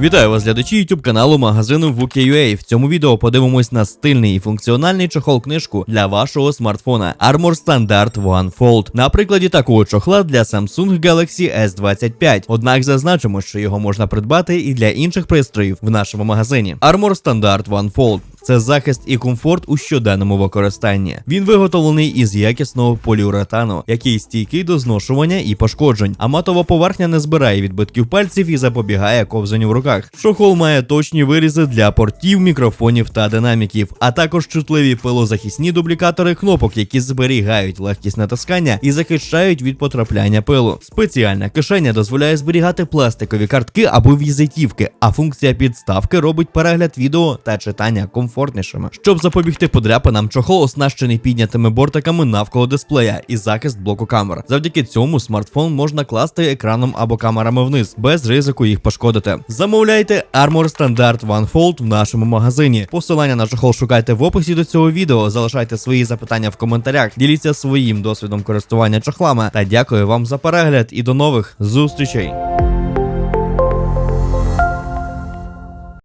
Вітаю вас, глядачі YouTube каналу магазину VK.ua. В цьому відео подивимось на стильний і функціональний чохол книжку для вашого смартфона Armor Standard One Fold. На прикладі такого чохла для Samsung Galaxy S25. Однак зазначимо, що його можна придбати і для інших пристроїв в нашому магазині. Armor Standard One Fold це захист і комфорт у щоденному використанні. Він виготовлений із якісного поліуретану, який стійкий до зношування і пошкоджень. А матова поверхня не збирає відбитків пальців і запобігає ковзанню в руках. Чохол має точні вирізи для портів, мікрофонів та динаміків, а також чутливі пилозахисні дублікатори кнопок, які зберігають легкість натискання і захищають від потрапляння пилу. Спеціальна кишеня дозволяє зберігати пластикові картки або візитівки, а функція підставки робить перегляд відео та читання комфортнішими. Щоб запобігти подряпинам, чохол оснащений піднятими бортиками навколо дисплея і захист блоку камер. Завдяки цьому смартфон можна класти екраном або камерами вниз, без ризику їх пошкодити. Замовляйте Armor Standard One Fold в нашому магазині. Посилання на чохол шукайте в описі до цього відео. Залишайте свої запитання в коментарях, діліться своїм досвідом користування чохлами. Та дякую вам за перегляд і до нових зустрічей.